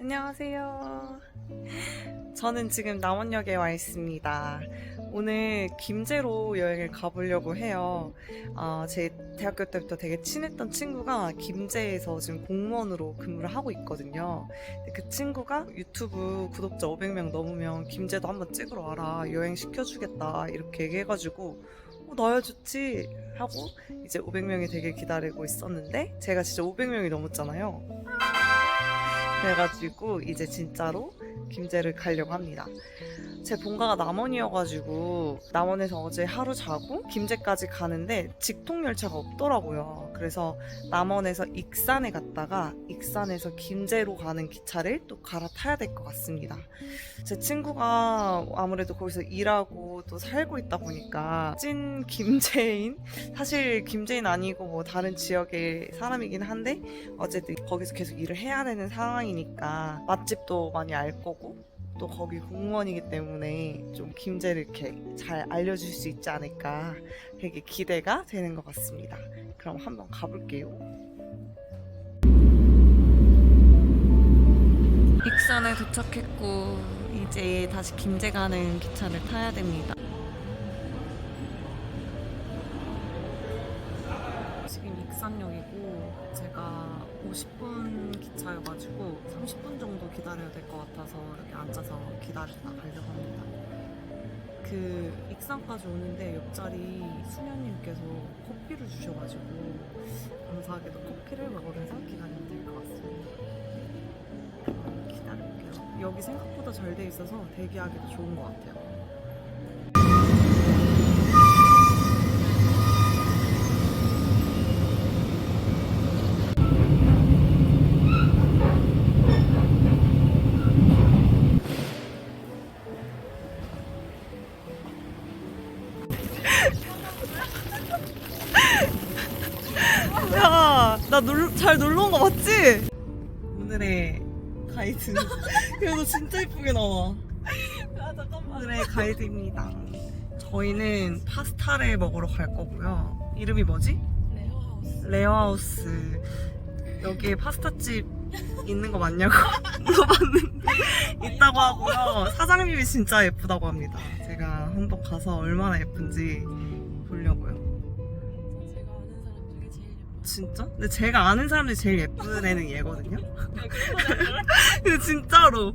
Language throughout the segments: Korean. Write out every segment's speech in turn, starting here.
안녕하세요. 저는 지금 남원역에 와 있습니다. 오늘 김제로 여행을 가보려고 해요. 아, 제 대학교 때부터 되게 친했던 친구가 김제에서 지금 공무원으로 근무를 하고 있거든요. 그 친구가 유튜브 구독자 500명 넘으면 김제도 한번 찍으러 와라. 여행 시켜주겠다. 이렇게 얘기해가지고 어, 나야 좋지 하고 이제 500명이 되게 기다리고 있었는데 제가 진짜 500명이 넘었잖아요. 그래가지고 이제 진짜로 김제를 가려고 합니다. 제 본가가 남원이어가지고 남원에서 어제 하루 자고 김제까지 가는데 직통 열차가 없더라고요. 그래서 남원에서 익산에 갔다가 익산에서 김제로 가는 기차를 또 갈아타야 될 것 같습니다. 제 친구가 아무래도 거기서 일하고 또 살고 있다 보니까 찐 김제인 사실 김제인 아니고 뭐 다른 지역의 사람이긴 한데 어쨌든 거기서 계속 일을 해야 되는 상황이 니까 맛집도 많이 알 거고 또 거기 공무원이기 때문에 좀 김제를 이렇게 잘 알려줄 수 있지 않을까 되게 기대가 되는 것 같습니다. 그럼 한번 가볼게요. 익산에 도착했고 이제 다시 김제 가는 기차를 타야 됩니다. 지금 제가 50분 기차여가지고 30분 정도 기다려야 될 것 같아서 이렇게 앉아서 기다리다 가려고 합니다. 그 익산까지 오는데 옆자리 수녀님께서 커피를 주셔가지고 감사하게도 커피를 먹으면서 기다리면 될 것 같습니다. 기다릴게요. 여기 생각보다 잘 돼 있어서 대기하기도 좋은 것 같아요. 잘 놀러 온 거 맞지? 오늘의 가이드. 야, 너 진짜 예쁘게 나와. 아 잠깐만. 오늘의 가이드입니다. 저희는 파스타를 먹으러 갈 거고요. 이름이 뭐지? 레어하우스. 레어하우스. 여기에 파스타집 있는 거 맞냐고 물어봤는데 있다고 하고요. 사장님이 진짜 예쁘다고 합니다. 제가 한번 가서 얼마나 예쁜지 보려고요. 진짜? 근데 제가 아는 사람들이 제일 예쁜 애는 얘거든요. 근데 진짜로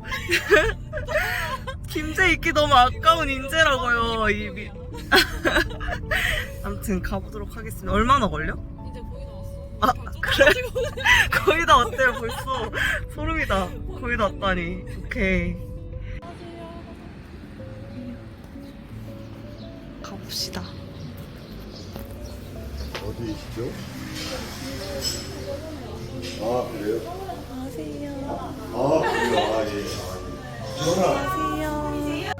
김제 있기 너무 아까운 인재라고요. 입이. 아무튼 가보도록 하겠습니다. 얼마나 걸려? 이제 거의 다 왔어. 아, 좀 그래? 거의 다 왔대요 벌써. 소름이다. 거의 다 왔다니. 오케이. 가봅시다. 어디이시죠? 아 그래요? 안녕하세요. 아 그래요? 아 예. 아, 예. 전화. 안녕하세요.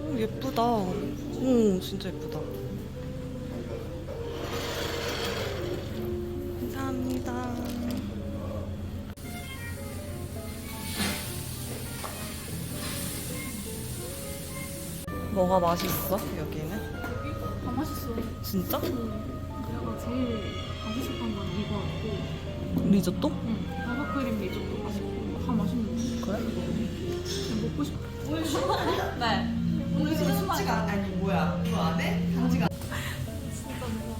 오, 예쁘다. 오, 진짜 예쁘다. 감사합니다. 뭐가 맛있어? 여기는? 진짜? 내가 제일 맛있었던 건 이거 같고, 리조또? 응. 버터크림 리조또 맛있고, 다 맛있는데. 그래? 그냥 먹고 싶어. 네. 오늘 지금 숙지가 아니 뭐야 이거 안 해? 단지가 진짜 너무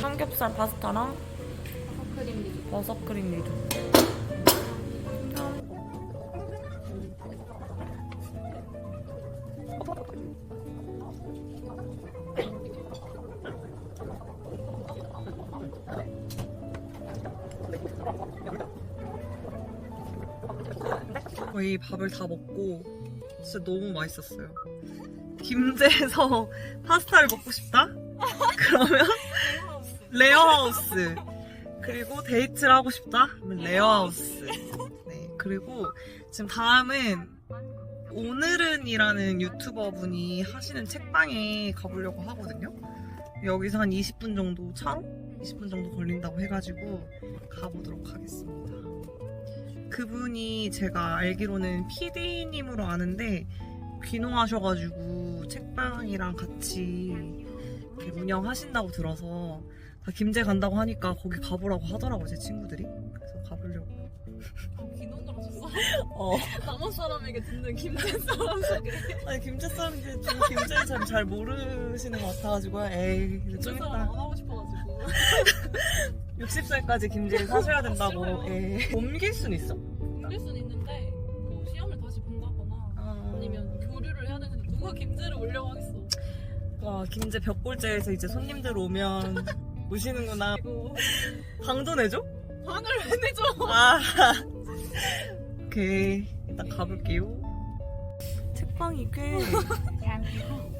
삼겹살 파스타랑 버터크림 리조또. 버섯크림 리조또. 거의 밥을 다 먹고 진짜 너무 맛있었어요. 김제에서 파스타를 먹고 싶다? 그러면 레어하우스. 그리고 데이트를 하고 싶다? 레어하우스. 네. 그리고 지금 다음은 오늘은이라는 유튜버 분이 하시는 책방에 가보려고 하거든요. 여기서 한 20분 정도 차로 20분 정도 걸린다고 해가지고 가보도록 하겠습니다. 그분이 제가 알기로는 PD님으로 아는데 귀농하셔가지고 책방이랑 같이 운영하신다고 들어서 다 김제 간다고 하니까 거기 가보라고 하더라고 제 친구들이. 그래서 가보려고. 어. 남한 사람에게 듣는 김대 사람 소개. 아니 김제 사람들 좀 김제를 잘, 잘 모르시는 것 같아가지고 에이 좀 이따 안 하고 싶어가지고. 60살까지 김제를 사셔야 된다고. 에이. 옮길 순 있어? 옮길 순 있는데 뭐 시험을 다시 본다거나 아. 아니면 교류를 해야 되는데 누가 김제를 올려고 하겠어. 와 김제 벽골제에서 이제 손님들 오면 오시는구나. 방도 내줘? 방을 왜 내줘? 아. 오케이 일단 가볼게요. 책방이 꽤.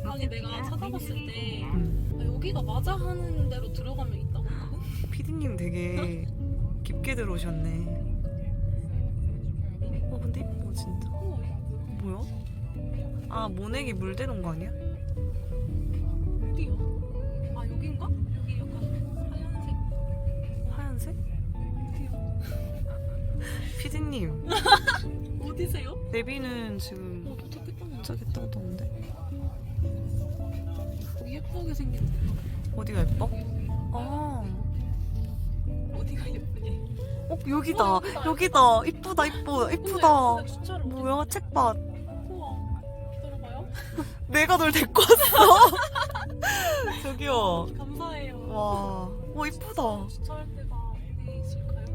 아니 내가 찾아봤을 때 음. 아, 여기가 맞아 하는 대로 들어가면 있다고? 피디님 되게 깊게 들어오셨네. 어 근데 이거 진짜 어, 뭐야? 아 모내기 물 대는 거 아니야? 피디님. 어디세요? 내비는 지금 어 도착했다 도착했다고 하던데. 여기 예쁘게 생겼네. 어디가 예뻐? 아, 어디가 예쁘니? 어 여기다. 어, 여기다. 여기다. 이쁘다 이쁘 이쁘다. 근데 진짜 주차를 뭐야 책밭. 우와. 기다려봐요. 내가 널 데리고 왔어. 저기요. 감사해요. 와, 와 이쁘다. 주차할 때가 어디 있을까요?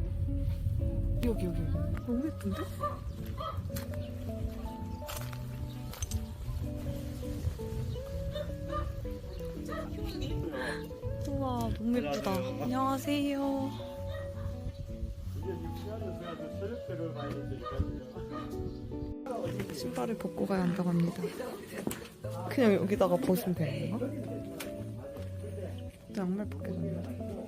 여기 여기 여기 너무 예쁜데? 우와 너무 예쁘다 안녕하세요 신발을 벗고 가야 한다고 합니다 그냥 여기다가 벗으면 되는 건가? 양말 벗겨졌는데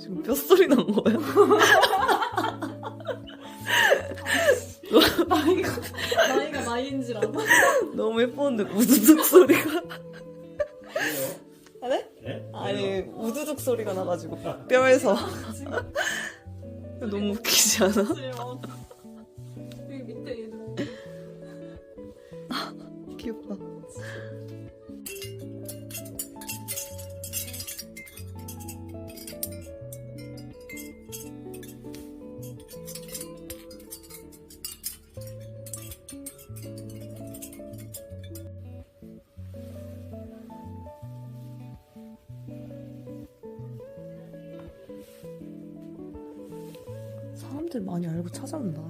지금 뼛소리 난 거야? 나이가 나이인 줄 알아 너무 예뻤는데 우두둑 소리가 아, 네? 네? 아니 우두둑 소리가 나가지고 뼈에서 너무 웃기지 않아? 사람들 많이 알고 찾아온다.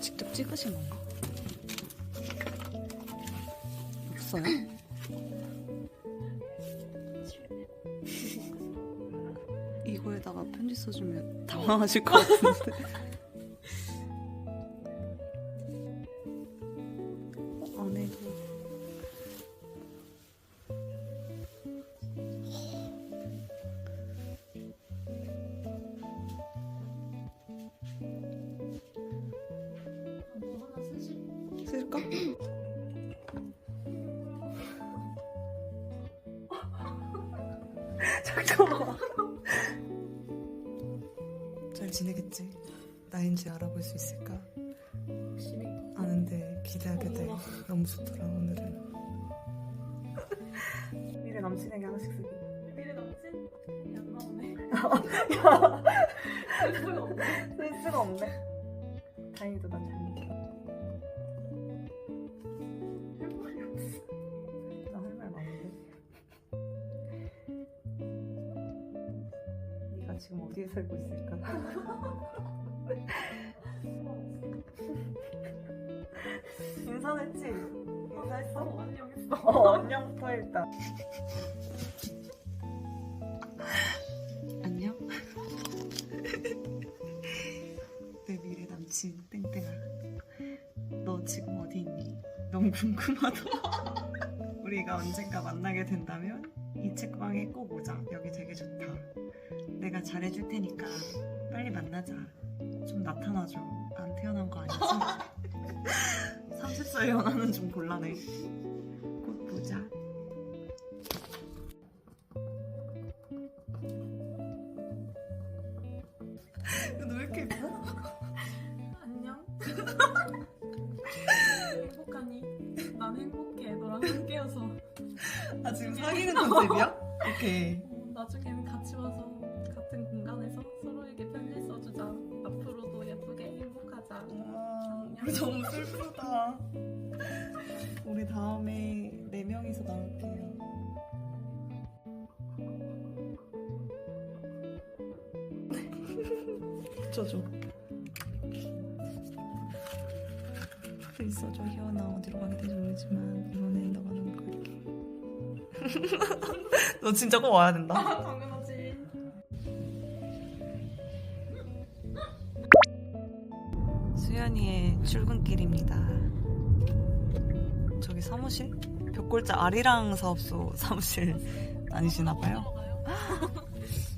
직접 찍으신 건가? 없어요? 이거에다가 편지 써주면 당황하실 것 같은데. 쓸까? 잠깐만. 잘 지내겠지? 나인지 알아볼 수 있을까? 확실히 아는데 기대하게 돼. 너무 좋더라 오늘은. 미래 남친에게 하나씩 쓰기. 미래 남친? 안 나오네 쓸 수가 없네. 다행히도 난 살고 있을까? 인사했지? 인사했어? 안녕 했어. 어, 안녕부터 일단. 안녕. 내 미래 남친 땡땡아. 너 지금 어디 있니? 너무 궁금하다. 우리가 언젠가 만나게 된다면 이 책방에 꼭 오자. 여기 되게 좋다. 내가 잘해줄 테니까 빨리 만나자. 좀 나타나줘. 안 태어난 거 아니지? 30살 연하는 좀 곤란해. 곧 보자. 너왜 이렇게 예뻐? 안녕. 행복하니? 난 행복해. 너랑 함께여서. 아 지금 사귀는 컨셉이야? 오케이. 어, 나중에는 같이 와서 너무 슬프다. 우리 다음에 네 명이서 나올게요. 붙여줘. 글 써줘 희원아 어디로 가는지 모르지만 이번엔 너가 너무 갈게. 너 진짜 꼭 와야 된다. 벽골자 아리랑 사업소 사무실 다니시나 봐요.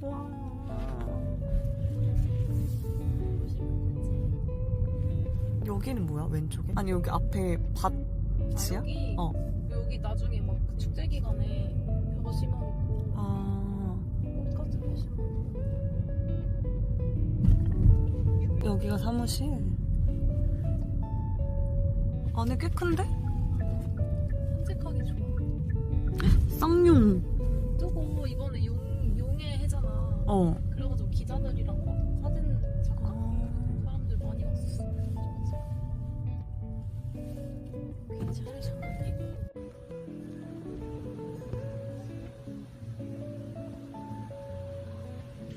와. 여기는 뭐야? 왼쪽에? 아니 여기 앞에 밭이야? 여기, 어. 여기 나중에 막 축제 기간에 벼 심어놓고 아꽃 같은 거 심어. 여기가 사무실. 안에 꽤 큰데? 산책하기 좋아. 쌍용. 뜨고 이번에 용 용해 해잖아. 어. 그래가지고 기자들이랑 막 사진 찍고 아. 사람들 많이. 괜찮아 아니고.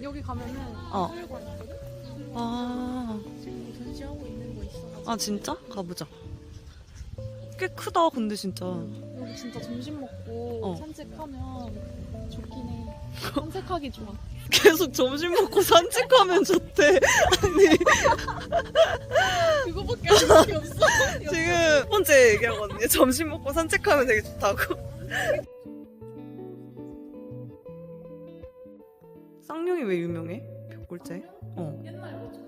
여기 가면은 어. 있거든? 아. 지금 뭐 전시하고 있는 거 있어가지고 아 진짜? 가보자. 꽤 크다 근데 진짜. 여기 진짜 점심 먹고 어. 산책하면 좋긴 해. 산책하기 좋아. 계속 점심 먹고 산책하면 좋대. 아니 그거밖에 할 수밖에 없어. 지금 첫 번째 얘기하거든요. 점심 먹고 산책하면 되게 좋다고. 쌍용이 왜 유명해? 벽골제? 어. 옛날에 뭐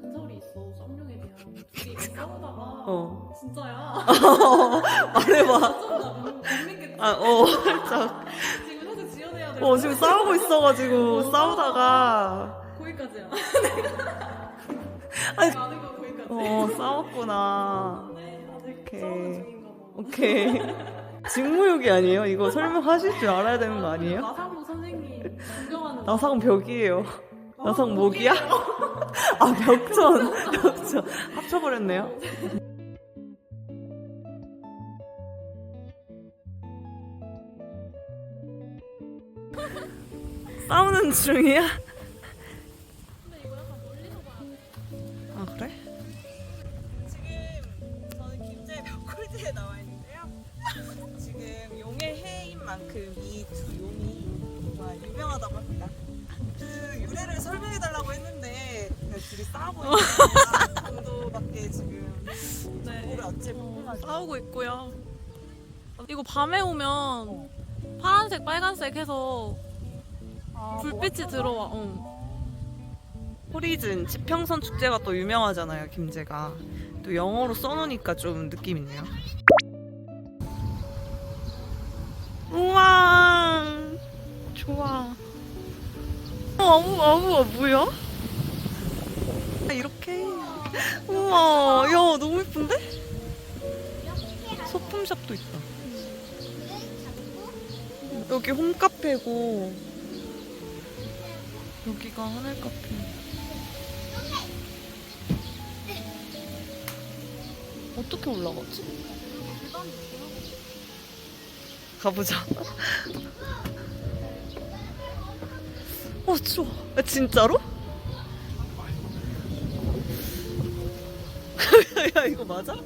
어. 진짜야. 말해봐. 못. 아, 어, 살짝. 지금 사실 지어내야 돼. 어, 지금 싸우고 있어가지고 싸우다가. 거기까지야. 아니. 아는 건 거기까지. 어, 싸웠구나. 네, 아직 오케이. 싸우는 중인가 봐. 오케이. 직무유기 아니에요? 이거 설명하실 줄 알아야 되는 거 아니에요? 나상무 선생님 존경하는 나상 벽이에요. 나상 목이야? 아, 벽전. 벽전. 합쳐버렸네요. 싸우는 중이야? 불빛이 들어와. 어. 호리즌 지평선 축제가 또 유명하잖아요 김제가. 또 영어로 써놓으니까 좀 느낌 있네요. 우와! 좋아. 어, 아우 아우 뭐야 이렇게? 우와 야 너무 예쁜데? 소품샵도 있다. 여기 홈카페고 여기가 하늘 카페. 어떻게 올라가지? 가보자. 어 추워. 아, 진짜로? 야 이거 맞아? 야,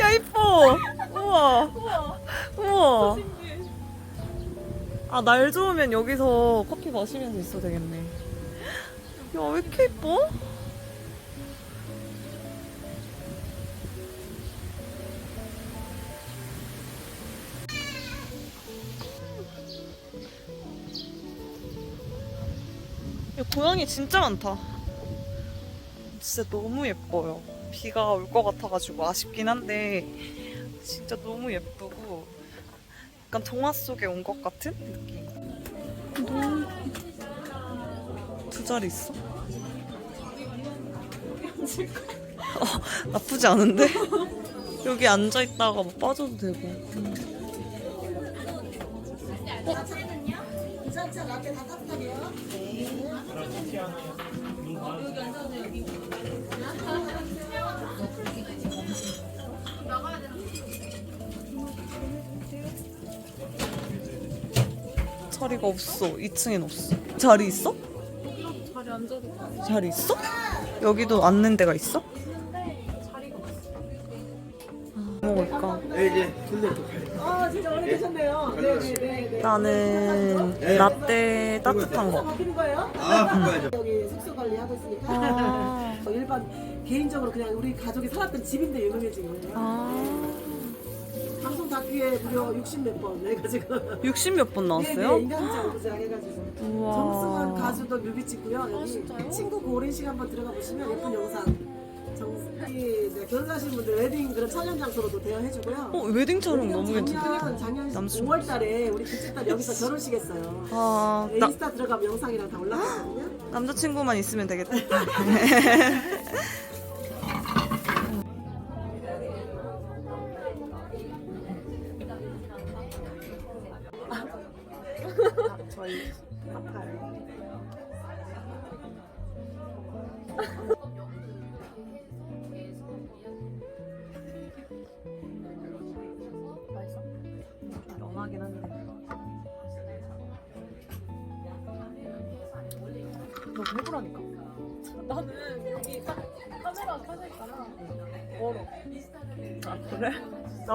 야 이뻐. 우와. 우와. 우와. 아 날 좋으면 여기서 커피 마시면서 있어도 되겠네. 야 왜 이렇게 이뻐? 야, 고양이 진짜 많다. 진짜 너무 예뻐요. 비가 올 것 같아가지고 아쉽긴 한데 진짜 너무 예쁘고 약간 동화 속에 온 것 같은 느낌. 너무 두 자리 있어? 어, 나쁘지 않은데? 여기 앉아 있다가 뭐 빠져도 되고. 자리가 없어. 2층엔 없어. 자리 있어? 자리 앉아도 돼. 자리 있어? 여기도 앉는 데가 있어? 자리가 없어. 뭐 먹을까? 아 진짜 오래되셨네요. 네네네. 나는 라떼 따뜻한 거. 바뀌는 거예요? 아, 바꿔야죠. 여기 숙소 관리하고 있으니까 아, 어, 일반 개인적으로 그냥 우리 가족이 살았던 집인데 유명해진 거예요. 아. 다큐에 무려 60 몇 번 해가지고 60 몇 번 나왔어요? 인간극장 부장 해가지고 우와. 정승환 가수도 뮤비 찍고요. 아, 여기? 친구 고린식 한번 들어가 보시면 예쁜 영상 정이 이제 결혼하신 분들 웨딩 그런 촬영 장소로도 대여해주고요. 어, 웨딩 촬영 너무 괜찮다. 작년 작년 남수. 5월달에 우리 둘째 딸 여기서 결혼식 했어요. 아, 나, 인스타 들어가면 영상이랑 다 올라갔거든요. 남자친구만 있으면 되겠다.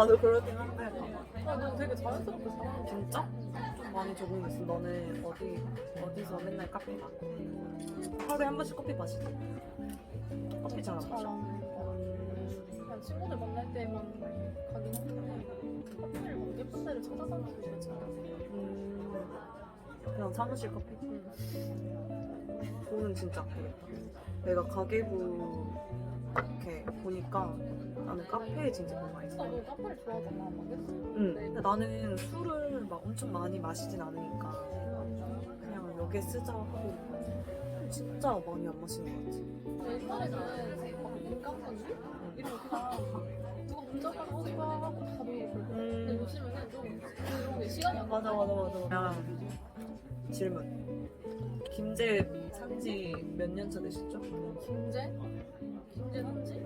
나도 그러긴 한데. 아, 너 되게 자연스럽게 잘하는 진짜? 좀 많이 적응됐어. 너는 어디, 어디서 맨날 카페 가? 하루에 한 번씩 커피 마시지? 커피 잘 안 마셔? 그냥 친구들 만날 때만 가긴 하는데 커피를 막 예쁜 데를 찾아다니고 이러지 않아. 음, 그냥 사무실 커피? 돈은 진짜 아끼겠다. 내가 가계부 이렇게 보니까 나는 카페에 진짜 돈 많이 써. 너 카페를 했어. 응. 근데 나는 술을 막 엄청 많이 마시진 않으니까 그냥 여기에 쓰자 하고 진짜 많이 안 마시는 것 같아. 옛날에는 막 인간관계? 이런 거 그냥 누가 문자가 하지 마 하고 다 놀고 그랬거든. 근데 음, 요즘에는 좀 그런 게 시간이 안 맞아 맞아 맞아. 야, 질문. 김제 산지 몇 년 차 되셨죠? 김제? 김제 산지?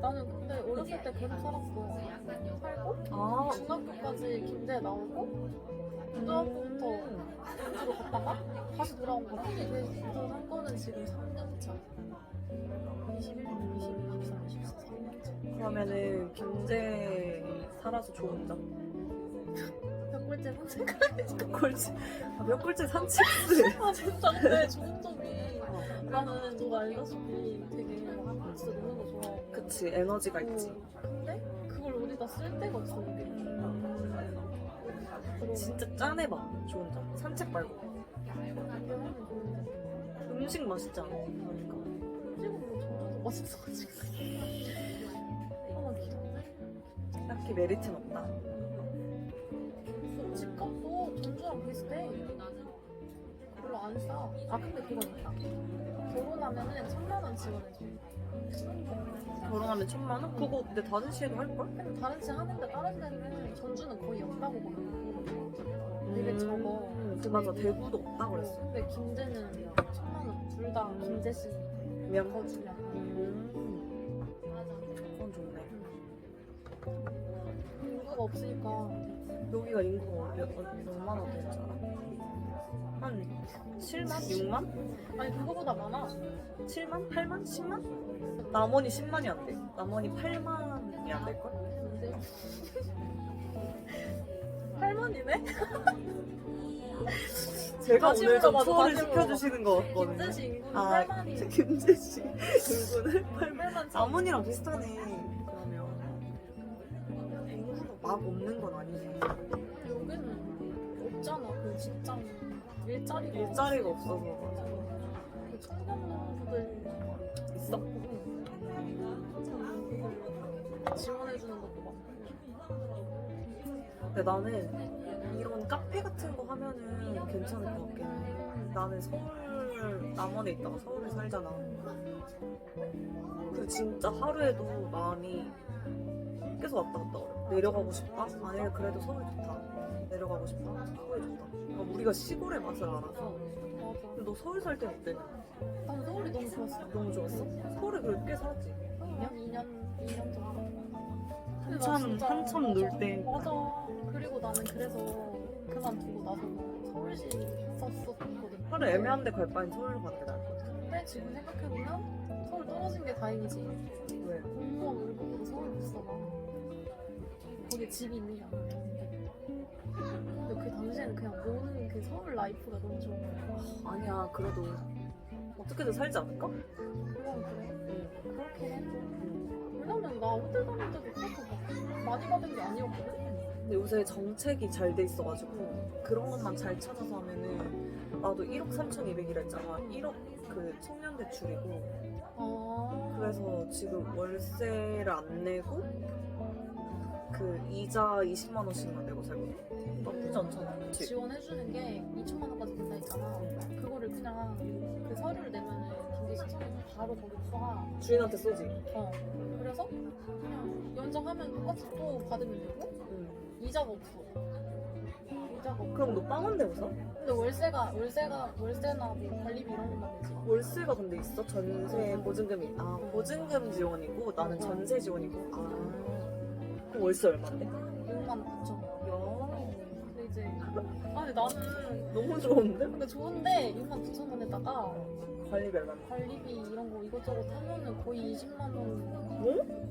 나는 근데 어렸을 때 계속 살았어. 살고 아, 중학교까지 김제에 나오고 고등학교부터 전주로 갔다가 다시 돌아온 거야. 그래서 산 거는 지금 3년 차. 21, 22, 23, 24, 3년 차. 그러면은 김제 살아서 좋은 점? 몇 꿀째 산책? 몇 꼴째? 아, 몇 꼴째 산책스. 아 진짜 근데 좋은 점이 나는 너가 알다시피 되게 막 진짜 노는 거 좋아하고 그치, 에너지가 있지. 어, 근데 그걸 어디다 쓸 데가 없어 이게 진짜 짠해봐, 좋은 점. 산책 말고. 음식 맛있지 않아? 그러니까. 점점 맛있어가지고 하나 기다려 딱히 메리트는 없다. 집값도 전주랑 비슷해 안 싸 아 근데 그건 있다 결혼하면은 천만 원 지원해줘 결혼하면 천만 원? 그거 근데 다른 시에도 할걸? 근데 다른 지 하는데 다른 데는 전주는 거의 없다고 보고 되게 적어 음, 그 맞아, 대구도 없다 그랬어. 근데 김제는 천만 원 둘 다 김제시 면 거주량 음. 그건 좋네. 인구가 없으니까 여기가 인구가 몇, 어- 얼마나 알아? 한한 7만? 6만? 아니 그거보다 많아 7만? 8만? 10만? 남원이 10만이 안 돼. 남원이 8만이 안 될걸? 근데 8만이네? 제가 다시 오늘 좀 물어봐도 투어를 다시 시켜주시는 거 같거든요. 김재시 인구는 아, 8만이야 김재씨 인구는 8만. 8만 남원이랑 비슷하네. 그러면 인구가 막 없는 건 아니지. 여기는 없잖아 그 직장 일자리가 일자리가 없어서 그 청년분들 있어? 지원해주는 것도 많고 근데 나는 이런 카페 같은 거 하면은 괜찮을 것 같긴 해. 나는 서울 남원에 있다가 서울에 살잖아. 그 진짜 하루에도 마음이 계속 왔다 갔다. 내려가고 싶다? 아니면 그래도 서울 좋다. 내려가고 싶다? 서울 좋다. 그러니까 우리가 시골의 맛을 알아서. 맞아 근데 너 서울 살땐 어때? 난 서울이 너무 좋았어 너무 좋았어? 서울에 그래도 꽤 살았지. 2년? 2년? 2년 정도? 근데 나 한참 진짜- 한참 맞아. 놀 때. 맞아 그리고 나는 그래서 그만두고 나서 서울시 썼었거든 하루 애매한데 갈 바엔 서울로 가는 게 나을 것 같아. 근데 지금 생각해보면 서울 떨어진 게 다행이지 왜? 공무원 월급으로 서울 못 써봐 거기 집이 있는 게 아니야 근데 그 당시에는 그냥 노는 그 서울 라이프가 너무 좋은 거야. 아니야, 그래도 어떻게든 살지 않을까? 그건 그래. 응. 그렇긴 해. 왜냐면 나 호텔 다닐 때도 그렇게 막 많이 받은 게 아니었거든. 근데 요새 정책이 잘 돼 있어가지고 그런 것만 잘 찾아서 하면은 나도 1억 3,200이라 했잖아. 1억 그 청년 대출이고. 아. 그래서 지금 월세를 안 내고 그 이자 20만 원씩만 내고 살거든. 나쁘지 않잖아. 그치? 지원해주는 게 2천만 원까지 된다 했잖아 그거를 그냥 그 서류를 내면은 경기 시청에서 바로 거기 쏴 주인한테 쏘지. 어. 그래서 그냥 연장하면 똑같이 또 받으면 되고 응. 이자가 없어. 이자가 없고. 그럼 너 빵원 내고 사? 근데 월세가 월세가 월세나 뭐 관리비 이런 것만 내지. 월세가 근데 있어? 전세 보증금이 아 보증금 지원이고 나는 전세 지원이고 아 월세 얼마인데? 6만 9천 원. 야 근데 이제 아니 나는 너무 좋은데? 근데 좋은데 6만 9천 원에다가 관리비 얼마인데? 관리비 이런 거 이것저것 하면은 거의 20만 원.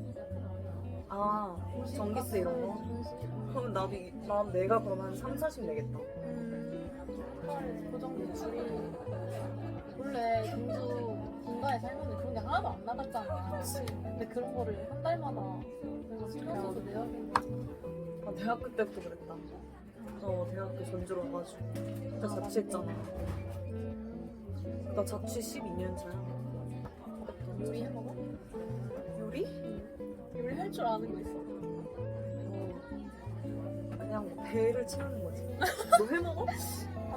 아 전기세 이런 거? 그럼 나도 이- 나 내가 그럼 한 3, 40 내겠다 음, 고정 대출이 원래 경주 본가에 살면 그런 게 하나도 안 나갔잖아. 근데 그런 거를 한 달마다 내가 신경 써서 내야겠네. 나 대학교 때부터 그랬다 어 대학교 전주로 와가지고 그때 자취했잖아 음, 나 자취 12년 차야 요리 해 먹어? 요리? 요리 할 줄 아는 거 있어? 어, 그냥 뭐 배를 채우는 거지 너 해 먹어?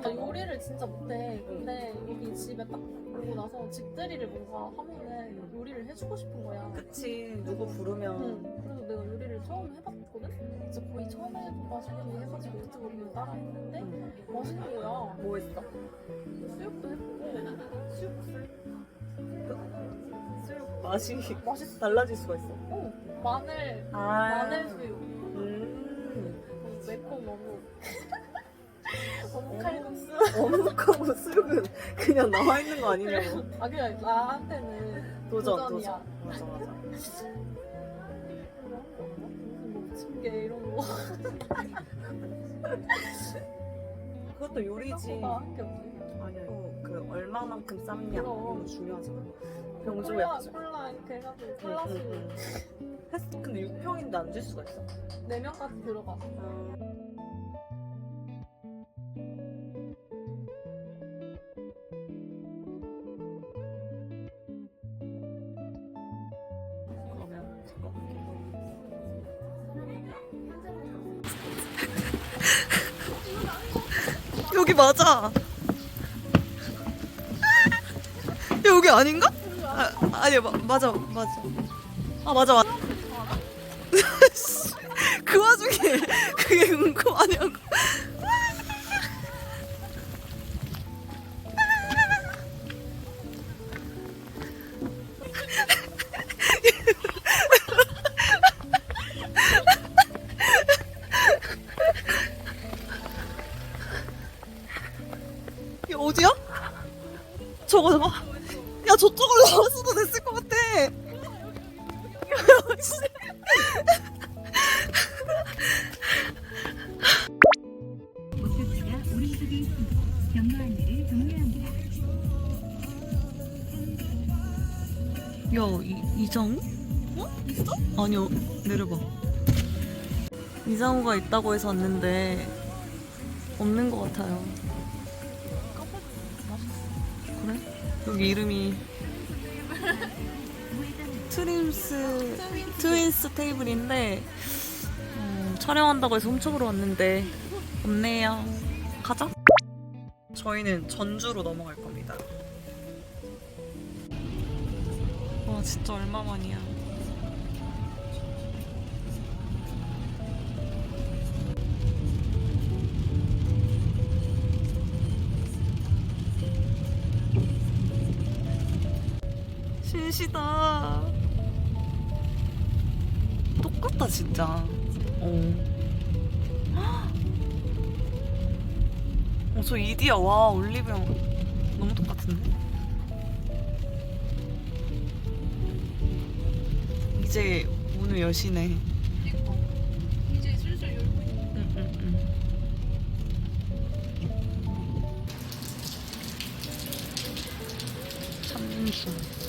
아, 나 요리를 진짜 못해. 근데 여기 집에 딱 오고 나서 집들이를 뭔가 하면은 요리를 해주고 싶은 거야. 그치 누구 부르면 응. 그래서 내가 요리를 처음 해봤거든? 진짜 거의 처음 해봐가지고 해가지고 유튜브 보고 따라 했는데 응. 맛있는 거야. 뭐 했어? 수육도 해보고 수육술 수육 맛이 맛있어. 달라질 수가 있어 어, 마늘 아 마늘 수육 음 어, 매콤 어묵 어묵 칼 어묵하고 수육은 그냥 나와 있는 거 아니냐고. 아 그냥 나한테는 도전 도전이야. 도전 맞아 맞아? 무슨 이런 거. 그것도 요리지. 없네. 아니야 또그 얼마만큼 쌈냐. 그럼. 너무 중요하잖아. 병조 콜라 약속 콜라 이렇게 해가지고 응, 콜라 응, 응. 했- 근데 6평인데 안 줄 수가 있어. 4명까지 들어가. 그러 여기 맞아. 여기 아닌가? 아, 아니 마, 맞아 맞아. 아 맞아 맞아. 그 와중에 그게 아니야고. 이장우가 있다고 해서 왔는데, 없는 것 같아요. 그래? 여기 이름이. 트림스, 트윈스 테이블인데, 음, 촬영한다고 해서 훔쳐보러 왔는데, 없네요. 가자. 저희는 전주로 넘어갈 겁니다. 와 진짜 얼마만이야 신시다 똑같다 진짜 어. 어, 저 이디야 와 올리브영 너무 똑같은데? 이제 문을 여시네. 이제 슬슬 열고 있는 응, 응, 응. 참수.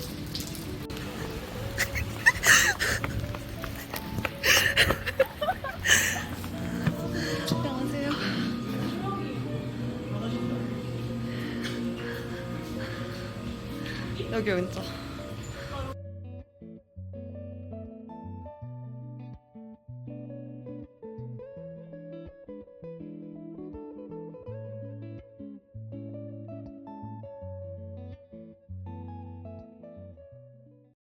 여기 왼쪽.